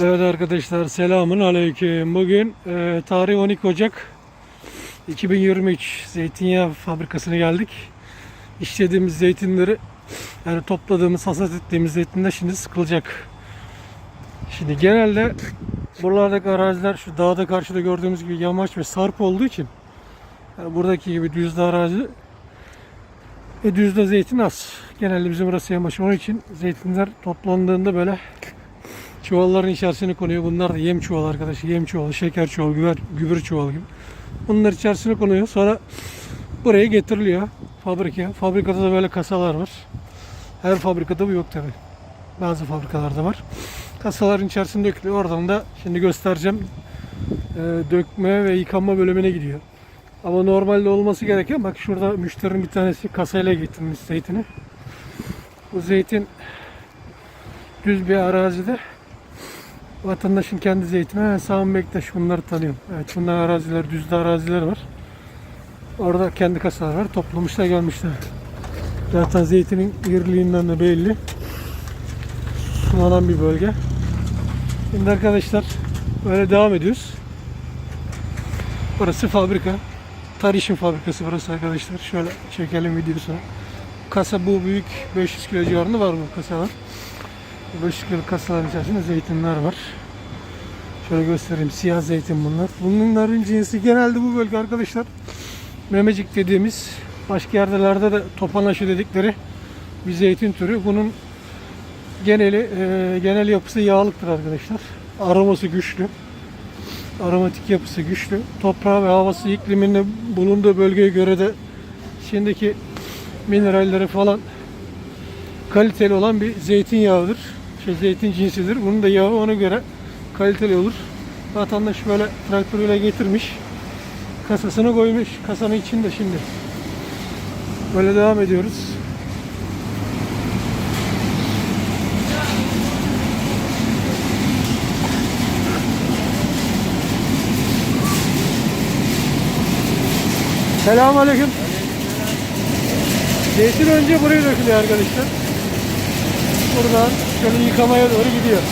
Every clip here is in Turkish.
Evet arkadaşlar selamun aleyküm. Bugün e, tarih 12 Ocak 2023 zeytinyağı fabrikasına geldik. İşlediğimiz zeytinleri yani topladığımız, hasat ettiğimiz zeytinler şimdi sıkılacak. Şimdi genelde buralardaki araziler şu dağda karşıda gördüğümüz gibi yamaç ve sarp olduğu için yani buradaki gibi düzde arazi ve düzde zeytin az. Genelde bizim burası yamaç. Onun için zeytinler toplandığında böyle çuvalların içerisine konuyor. Bunlar da yem çuvalı arkadaşlar. Yem çuvalı, şeker çuvalı, gübre, gübre çuvalı gibi. Bunlar içerisine konuyor. Sonra buraya getiriliyor fabrikaya. Fabrikada da böyle kasalar var. Her fabrikada bu yok tabi. Bazı fabrikalarda var. Kasaların içerisinde dökülüyor. Oradan da şimdi göstereceğim. Ee, dökme ve yıkanma bölümüne gidiyor. Ama normalde olması gereken bak şurada müşterinin bir tanesi kasayla getirmiş zeytini. Bu zeytin düz bir arazide vatandaşın kendi zeytini. Ha, Sami Bektaş bunları tanıyorum. Evet bunlar araziler, düzde araziler var. Orada kendi kasalar var. Toplamışlar gelmişler. Zaten zeytinin iriliğinden de belli. Sulanan bir bölge. Şimdi arkadaşlar böyle devam ediyoruz. Burası fabrika. Tarişin fabrikası burası arkadaşlar. Şöyle çekelim videosunu. Kasa bu büyük 500 kilo civarında var bu kasalar. 500 kilo kasaların içerisinde zeytinler var. Şöyle göstereyim. Siyah zeytin bunlar. Bunların cinsi genelde bu bölge arkadaşlar. Memecik dediğimiz başka yerlerde de topanaşı dedikleri bir zeytin türü. Bunun geneli e, genel yapısı yağlıktır arkadaşlar. Aroması güçlü. Aromatik yapısı güçlü. Toprağı ve havası ikliminde bulunduğu bölgeye göre de içindeki mineralleri falan kaliteli olan bir zeytinyağıdır. Şey, zeytin cinsidir. Bunun da yağı ona göre kaliteli olur. Vatandaş böyle traktörüyle getirmiş. Kasasını koymuş. Kasanın içinde şimdi. Böyle devam ediyoruz. Selamünaleyküm. Zeytin önce buraya dökülüyor arkadaşlar. Buradan şöyle yıkamaya doğru gidiyor.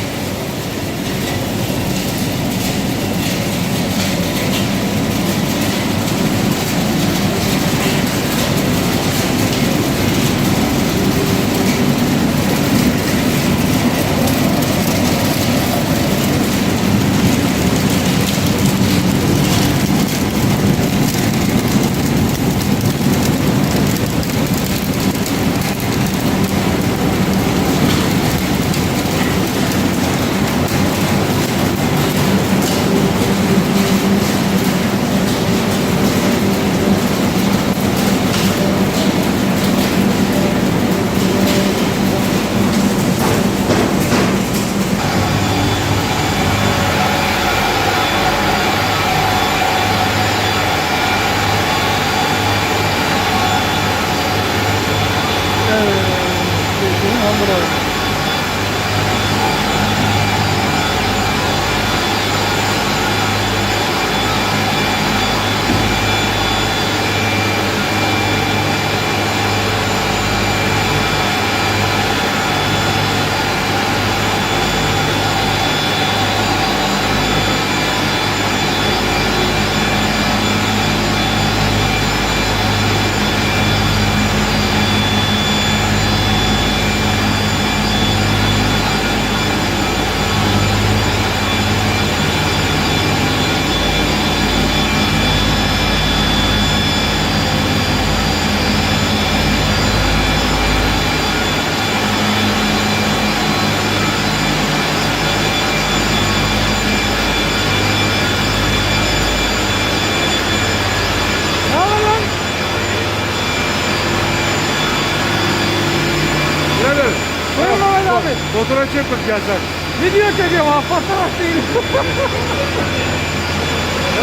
Abi. fotoğraf çekmek gelsen. Video çekiyorum ha fotoğraf değil.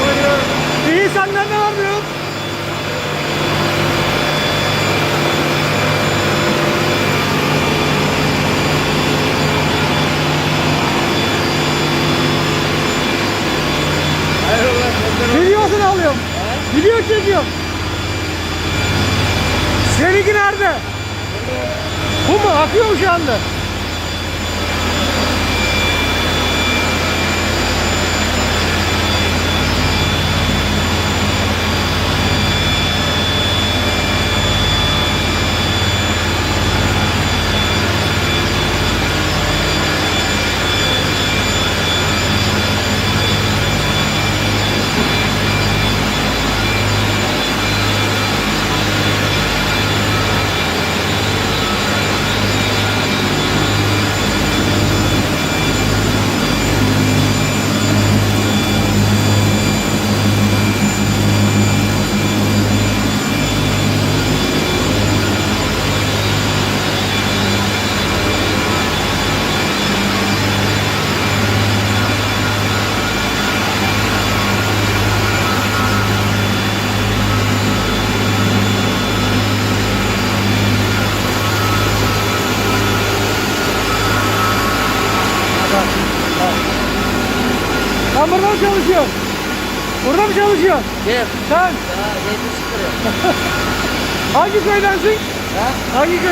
Ne ya? İyi senden ne var diyor? Alıyorum. Video çekiyorum. Seninki nerede? Bu mu? Akıyor mu şu anda? Sen burada mı çalışıyorsun? Burada mı çalışıyorsun? Kim? Sen? Ya 70 lira. Hangi köydensin? Ha? Hangi köy?